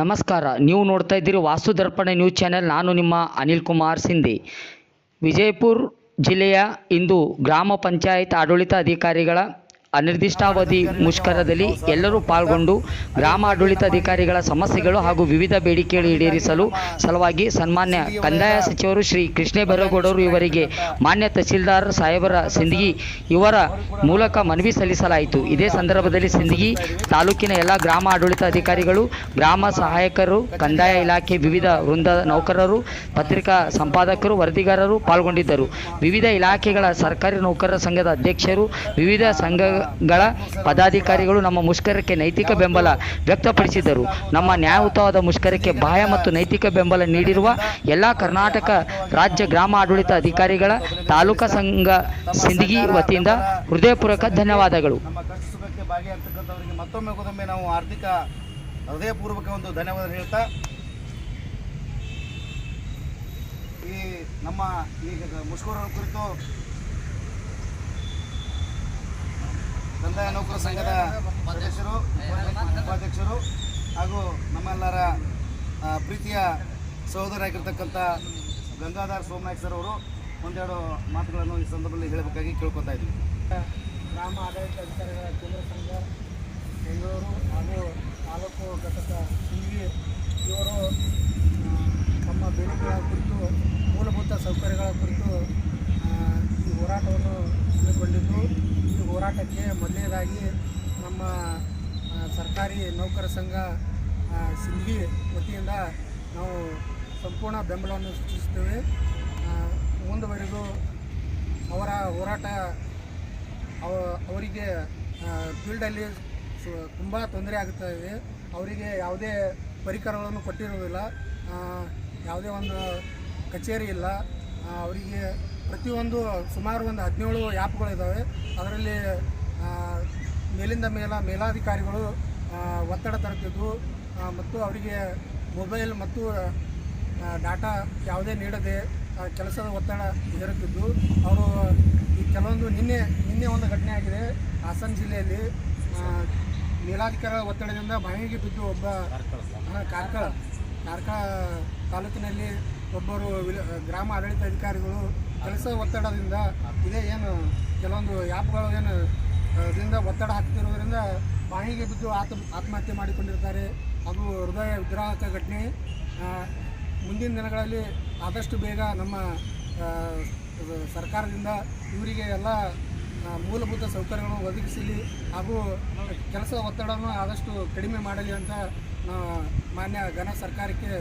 ನಮಸ್ಕಾರ. ನೀವು ನೋಡ್ತಾ ಇದ್ದೀರಿ ವಾಸ್ತು ದರ್ಪಣ ನ್ಯೂಸ್ ಚಾನೆಲ್. ನಾನು ನಿಮ್ಮ ಅನಿಲ್ ಕುಮಾರ್ ಸಿಂಧಿ. ವಿಜಯಪುರ ಜಿಲ್ಲೆಯ ಇಂದು ಗ್ರಾಮ ಪಂಚಾಯತ್ ಆಡಳಿತ ಅಧಿಕಾರಿಗಳ ಅನಿರ್ದಿಷ್ಟಾವಧಿ ಮುಷ್ಕರದಲ್ಲಿ ಎಲ್ಲರೂ ಪಾಲ್ಗೊಂಡು ಗ್ರಾಮ ಆಡಳಿತಾಧಿಕಾರಿಗಳ ಸಮಸ್ಯೆಗಳು ಹಾಗೂ ವಿವಿಧ ಬೇಡಿಕೆಗಳು ಈಡೇರಿಸಲು ಸಲುವಾಗಿ ಸನ್ಮಾನ್ಯ ಕಂದಾಯ ಸಚಿವರು ಶ್ರೀ ಕೃಷ್ಣೇ ಬೈರೇಗೌಡರು ಇವರಿಗೆ ಮಾನ್ಯ ತಹಸೀಲ್ದಾರ್ ಸಾಹೇಬರ ಸಿಂದಗಿ ಇವರ ಮೂಲಕ ಮನವಿ ಸಲ್ಲಿಸಲಾಯಿತು. ಇದೇ ಸಂದರ್ಭದಲ್ಲಿ ಸಿಂದಗಿ ತಾಲೂಕಿನ ಎಲ್ಲ ಗ್ರಾಮ ಆಡಳಿತ ಅಧಿಕಾರಿಗಳು, ಗ್ರಾಮ ಸಹಾಯಕರು, ಕಂದಾಯ ಇಲಾಖೆ ವಿವಿಧ ವೃಂದ ನೌಕರರು, ಪತ್ರಿಕಾ ಸಂಪಾದಕರು, ವರದಿಗಾರರು ಪಾಲ್ಗೊಂಡಿದ್ದರು. ವಿವಿಧ ಇಲಾಖೆಗಳ ಸರ್ಕಾರಿ ನೌಕರರ ಸಂಘದ ಅಧ್ಯಕ್ಷರು, ವಿವಿಧ ಸಂಘಗಳ ಪದಾಧಿಕಾರಿಗಳು ನಮ್ಮ ಮುಷ್ಕರಕ್ಕೆ ನೈತಿಕ ಬೆಂಬಲ ವ್ಯಕ್ತಪಡಿಸಿದರು. ನಮ್ಮ ನ್ಯಾಯಯುತವಾದ ಮುಷ್ಕರಕ್ಕೆ ಬಾಹ್ಯ ಮತ್ತು ನೈತಿಕ ಬೆಂಬಲ ನೀಡಿರುವ ಎಲ್ಲ ಕರ್ನಾಟಕ ರಾಜ್ಯ ಗ್ರಾಮ ಆಡಳಿತ ಅಧಿಕಾರಿಗಳ ತಾಲೂಕಾ ಸಂಘ ಸಿಂದಗಿ ವತಿಯಿಂದ ಹೃದಯಪೂರ್ವಕ ಧನ್ಯವಾದಗಳು. ಮತ್ತೊಮ್ಮೆ ನಾವು ಆರ್ಥಿಕ ಹೃದಯಪೂರ್ವಕ ಒಂದು ಧನ್ಯವಾದ ಹೇಳ್ತಾ ಈ ನಮ್ಮ ಈಗ ಮುಷ್ಕರ ಕುರಿತು ಕಂದಾಯ ನೌಕರ ಸಂಘದ ಅಧ್ಯಕ್ಷರು ಉಪಾಧ್ಯಕ್ಷರು ಹಾಗೂ ನಮ್ಮೆಲ್ಲರ ಪ್ರೀತಿಯ ಸಹೋದರಾಗಿರ್ತಕ್ಕಂಥ ಗಂಗಾಧರ್ ಸೋಮನಾಯಕ್ ಸರ್ ಅವರು ಒಂದೆರಡು ಮಾತುಗಳನ್ನು ಈ ಸಂದರ್ಭದಲ್ಲಿ ಹೇಳಬೇಕಾಗಿ ಕೇಳ್ಕೊತಾ ಇದ್ದೀವಿ ಗ್ರಾಮ ಆಡಳಿತ ಅಧಿಕಾರಿಗಳ ಕೇಂದ್ರ ಸಂಘ, ಬೆಂಗಳೂರು ಹಾಗೂ ತಾಲೂಕು ಘಟಕ ಸಿಂಗಿ ಇವರು ತಮ್ಮ ಬೇಡಿಕೆಗಳ ಕುರಿತು, ಮೂಲಭೂತ ಸೌಕರ್ಯಗಳ ಕುರಿತು ಈ ಹೋರಾಟವನ್ನು ಹಮ್ಮಿಕೊಂಡಿದ್ದು. ಹೋರಾಟಕ್ಕೆ ಮೊದಲನೇದಾಗಿ ನಮ್ಮ ಸರ್ಕಾರಿ ನೌಕರ ಸಂಘ ಸಿಂಧಿ ವತಿಯಿಂದ ನಾವು ಸಂಪೂರ್ಣ ಬೆಂಬಲವನ್ನು ಸೂಚಿಸುತ್ತೇವೆ ಮುಂದುವರೆದು ಅವರ ಹೋರಾಟ ಅವ, ಅವರಿಗೆ ಫೀಲ್ಡಲ್ಲಿ ತುಂಬ ತೊಂದರೆ ಆಗ್ತಾ ಇದೆ. ಅವರಿಗೆ ಯಾವುದೇ ಪರಿಕರಗಳನ್ನು ಕೊಟ್ಟಿರುವುದಿಲ್ಲ. ಯಾವುದೇ ಒಂದು ಕಚೇರಿ ಇಲ್ಲ. ಅವರಿಗೆ ಪ್ರತಿಯೊಂದು ಸುಮಾರು ಒಂದು ಹದಿನೇಳು ಆ್ಯಪ್ಗಳಿದ್ದಾವೆ. ಅದರಲ್ಲಿ ಮೇಲಿಂದ ಮೇಲ ಮೇಲಾಧಿಕಾರಿಗಳು ಒತ್ತಡ ತರುತ್ತಿದ್ದು ಮತ್ತು ಅವರಿಗೆ ಮೊಬೈಲ್ ಮತ್ತು ಡಾಟಾ ಯಾವುದೇ ನೀಡದೆ ಕೆಲಸದ ಒತ್ತಡ ಹೇರುತ್ತಿದ್ದು, ಅವರು ಈ ಕೆಲವೊಂದು ನಿನ್ನೆ ನಿನ್ನೆ ಒಂದು ಘಟನೆ ಆಗಿದೆ. ಹಾಸನ ಜಿಲ್ಲೆಯಲ್ಲಿ ಮೇಲಾಧಿಕಾರಿಗಳ ಒತ್ತಡದಿಂದ ಬಾಯಿಗೆ ಬಿದ್ದು ಒಬ್ಬ ಕಾರ್ಕಳ ಕಾರ್ಕಳ ತಾಲೂಕಿನಲ್ಲಿ ಒಬ್ಬರು ಗ್ರಾಮ ಆಡಳಿತ ಅಧಿಕಾರಿಗಳು ಕೆಲಸ ಒತ್ತಡದಿಂದ ಇದೇ ಏನು ಕೆಲವೊಂದು ಆ್ಯಪ್ಗಳು ಏನು ಇದರಿಂದ ಒತ್ತಡ ಹಾಕ್ತಿರೋದ್ರಿಂದ ಬಾಯಿಗೆ ಬಿದ್ದು ಆತ್ಮ, ಆತ್ಮಹತ್ಯೆ ಮಾಡಿಕೊಂಡಿರ್ತಾರೆ. ಅದು ಹೃದಯ ವಿಗ್ರಾಹಕ ಘಟನೆ. ಮುಂದಿನ ದಿನಗಳಲ್ಲಿ ಆದಷ್ಟು ಬೇಗ ನಮ್ಮ ಸರ್ಕಾರದಿಂದ ಇವರಿಗೆ ಎಲ್ಲ ಮೂಲಭೂತ ಸೌಕರ್ಯಗಳನ್ನು ಒದಗಿಸಲಿ ಹಾಗೂ ಕೆಲಸ ಒತ್ತಡವನ್ನು ಆದಷ್ಟು ಕಡಿಮೆ ಮಾಡಲಿ ಅಂತ ಮಾನ್ಯ ಘನ ಸರ್ಕಾರಕ್ಕೆ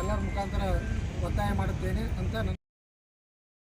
ಎಲ್ಲರ ಮುಖಾಂತರ ಒತ್ತಾಯ ಮಾಡುತ್ತೇನೆ ಅಂತ